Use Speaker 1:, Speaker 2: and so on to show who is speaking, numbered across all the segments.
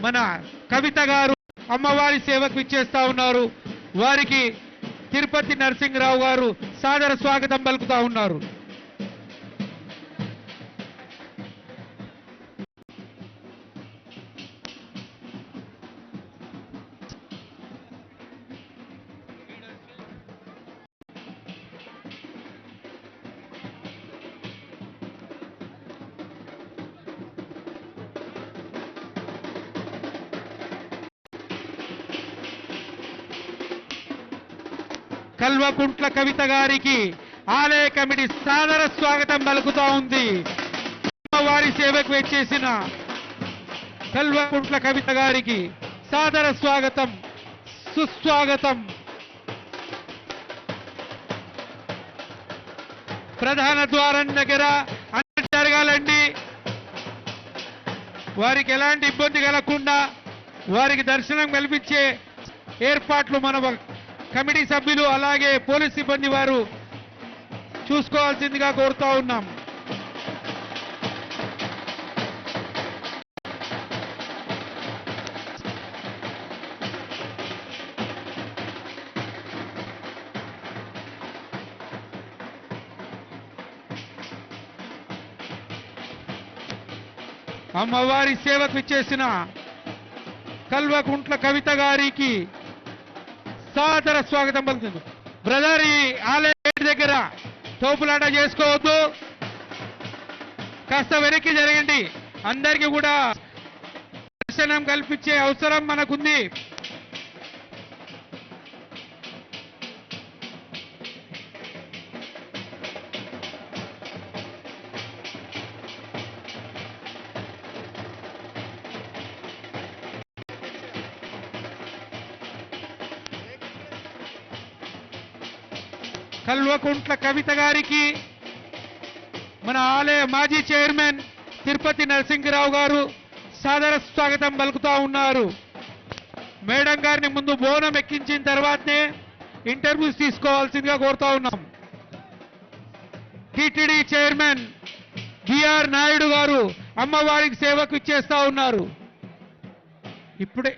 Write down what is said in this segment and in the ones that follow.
Speaker 1: మన కవిత గారు అమ్మవారి సేవకు ఇచ్చేస్తా ఉన్నారు. వారికి తిరుపతి నరసింహరావు గారు సాదర స్వాగతం పలుకుతా ఉన్నారు. కల్వకుంట్ల కవిత గారికి ఆలయ కమిటీ సాదర స్వాగతం పలుకుతా ఉంది. వారి సేవకు వచ్చేసిన కల్వకుంట్ల కవిత గారికి సాదర స్వాగతం సుస్వాగతం. ప్రధాన ద్వారం దగ్గర అన్ని జరగాలండి. వారికి ఎలాంటి ఇబ్బంది కలగకుండా వారికి దర్శనం కల్పించే ఏర్పాట్లు మన కమిటీ సభ్యులు అలాగే పోలీస్ సిబ్బంది వారు చూసుకోవాల్సిందిగా కోరుతా ఉన్నాం. అమ్మవారి సేవకు ఇచ్చేసిన కల్వకుంట్ల కవిత గారికి సాదర స్వాగతం పలుకుతుంది. బ్రదర్ ఈ ఆలయ దగ్గర తోపులాట చేసుకోవద్దు. కాస్త వెనక్కి జరగండి. అందరికీ కూడా దర్శనం కల్పించే అవసరం మనకుంది. కల్వకుంట్ల కవిత గారికి మన ఆలయ మాజీ చైర్మన్ తిరుపతి నరసింహరావు గారు సాదర స్వాగతం పలుకుతా ఉన్నారు. మేడం గారిని ముందు బోనం ఎక్కించిన తర్వాతనే ఇంటర్వ్యూస్ తీసుకోవాల్సిందిగా కోరుతా ఉన్నాం. టిటిడి చైర్మన్ బిఆర్ నాయుడు గారు అమ్మవారికి సేవకు ఇచ్చేస్తా ఉన్నారు. ఇప్పుడే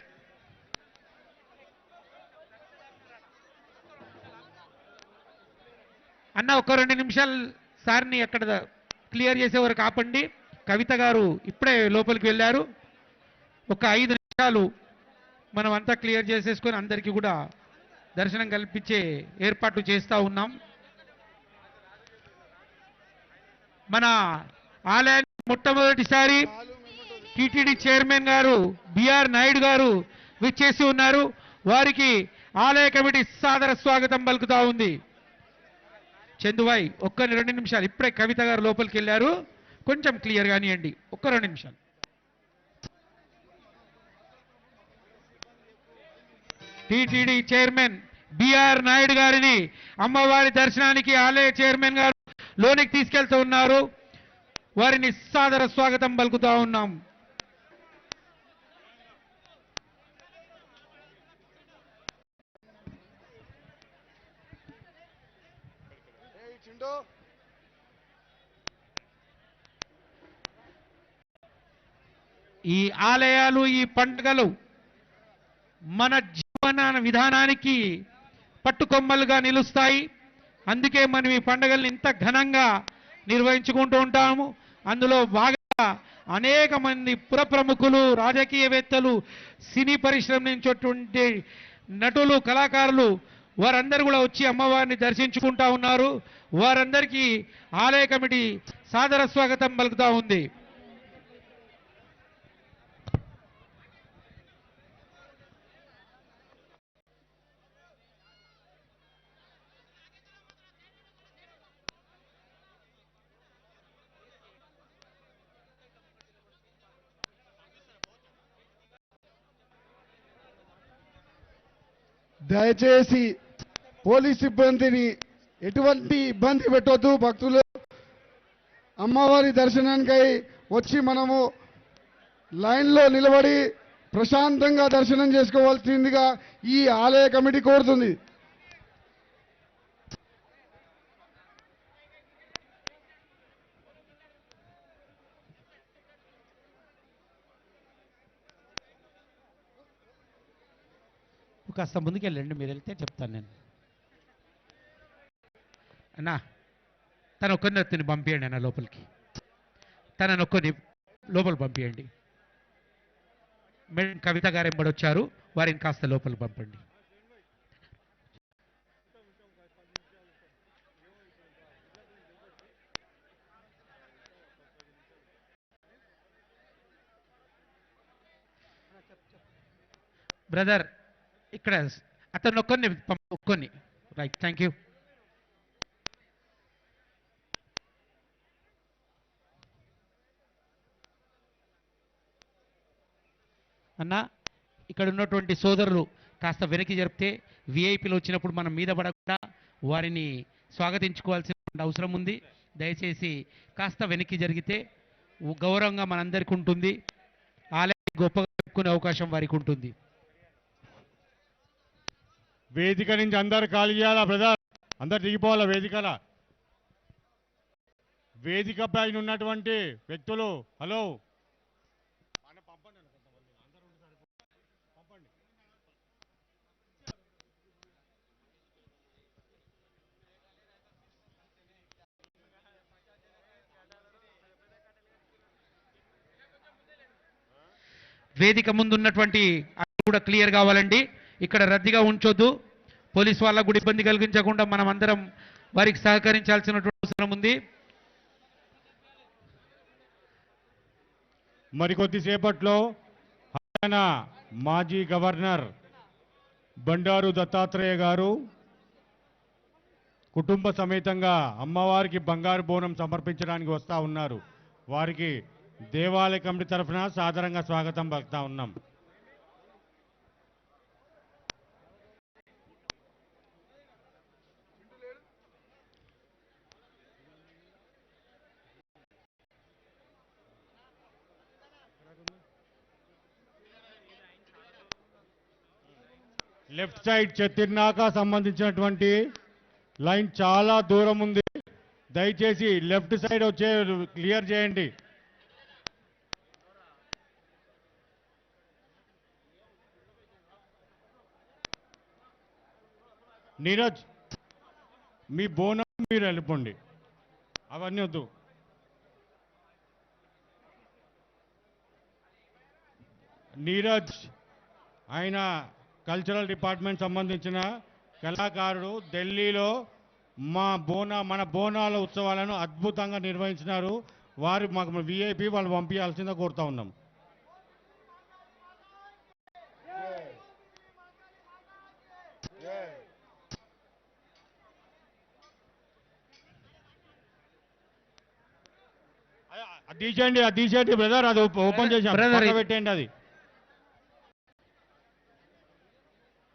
Speaker 1: అన్న ఒక రెండు నిమిషాలు సార్ని అక్కడ క్లియర్ చేసే వరకు ఆపండి. కవిత గారు ఇప్పుడే లోపలికి వెళ్ళారు. ఒక ఐదు నిమిషాలు మనం అంతా క్లియర్ చేసేసుకొని అందరికీ కూడా దర్శనం కల్పించే ఏర్పాటు చేస్తూ ఉన్నాం. మన ఆలయాన్ని మొట్టమొదటిసారి టిటిడి చైర్మన్ గారు బిఆర్ నాయుడు గారు విచ్చేసి ఉన్నారు. వారికి ఆలయ కమిటీ సాదర స్వాగతం పలుకుతా ఉంది. చందువాయ్ ఒక్క రెండు నిమిషాలు. ఇప్పుడే కవిత గారు లోపలికి వెళ్ళారు. కొంచెం క్లియర్ కానివ్వండి ఒక్క రెండు నిమిషాలు. టిటిడి చైర్మన్ బిఆర్ నాయుడు గారిని అమ్మవారి దర్శనానికి ఆలయ చైర్మన్ గారు లోనికి తీసుకెళ్తూ ఉన్నారు. వారిని సాదర స్వాగతం పలుకుతా ఉన్నాం. ఈ ఆలయాలు ఈ పండుగలు మన జీవన విధానానికి పట్టుకొమ్మలుగా నిలుస్తాయి. అందుకే మనం ఈ పండుగల్ని ఇంత ఘనంగా నిర్వహించుకుంటూ ఉంటాము. అందులో బాగా అనేక మంది పుర ప్రముఖులు రాజకీయవేత్తలు సినీ పరిశ్రమ నుంచి నటులు కళాకారులు వారందరూ కూడా వచ్చి అమ్మవారిని దర్శించుకుంటా ఉన్నారు. వారందరికీ ఆలయ కమిటీ సాదర స్వాగతం పలుకుతా ఉంది.
Speaker 2: దయచేసి పోలీస్ సిబ్బందిని ఎటువంటి ఇబ్బంది పెట్టొద్దు భక్తులు. అమ్మవారి దర్శనానికై వచ్చి మనము లైన్లో నిలబడి ప్రశాంతంగా దర్శనం చేసుకోవాల్సిందిగా ఈ ఆలయ కమిటీ కోరుతుంది.
Speaker 1: కాస్త ముందుకెళ్ళండి మీరు వెళ్తే చెప్తాను నేను. అన్నా తన ఒక్కరిని పంపించండి అన్న లోపలికి. తనను ఒక్కరిని లోపల పంపించండి మేడం కవిత గారు ఎంబడి వచ్చారు వారిని కాస్త లోపల పంపండి. బ్రదర్ ఇక్కడ అతను ఒక్కరిని పంప- రైట్ థ్యాంక్ యూ అన్న ఇక్కడ ఉన్నటువంటి సోదరులు కాస్త వెనక్కి జరిపితే విఐపీలు వచ్చినప్పుడు మనం మీద పడకుండా వారిని స్వాగతించుకోవాల్సిన అవసరం ఉంది. దయచేసి కాస్త వెనక్కి జరిగితే గౌరవంగా మనందరికీ ఉంటుంది. ఆలయాన్ని గొప్పగా చెప్పుకునే అవకాశం వారికి ఉంటుంది.
Speaker 3: వేదిక నుంచి అందరు ఖాళీ చేయాలా బ్రదర్? అందరు దిగిపోవాలా వేదికల? వేదిక పైన ఉన్నటువంటి వ్యక్తులు హలో?
Speaker 1: వేదిక ముందు ఉన్నటువంటి అది కూడా క్లియర్ కావాలండి. ఇక్కడ రద్దీగా ఉంచొద్దు. పోలీస్ వాళ్ళకు కూడా ఇబ్బంది కలిగించకుండా మనం అందరం వారికి సహకరించాల్సినటువంటి అవసరం ఉంది.
Speaker 3: మరి కొద్దిసేపట్లో హర్యానా మాజీ గవర్నర్ బండారు దత్తాత్రేయ గారు కుటుంబ సమేతంగా అమ్మవారికి బంగారు బోనం సమర్పించడానికి వస్తూ ఉన్నారు. వారికి దేవాలయ కమిటీ తరఫున సాదరంగా స్వాగతం పలుకుతా ఉన్నాం. లెఫ్ట్ సైడ్ చెత్తిర్నాక సంబంధించినటువంటి లైన్ చాలా దూరం ఉంది. దయచేసి లెఫ్ట్ సైడ్ వచ్చే క్లియర్ చేయండి. నీరజ్ మీ బోనం మీరు వెళ్ళిపోండి. అవన్నీ వద్దు. నీరజ్ ఆయన కల్చరల్ డిపార్ట్మెంట్ సంబంధించిన కళాకారుడు ఢిల్లీలో మా బోనా మన బోనాల ఉత్సవాలను అద్భుతంగా నిర్వహించినారు వారు మాకు విఐపి వాళ్ళు పంపించాల్సిందిగా కోరుతా ఉన్నాం అది తీసేయండి అది తీసేయండి బ్రదర్ అది ఓపెన్ చేసి
Speaker 1: Brother,
Speaker 3: పెట్టేయండి అది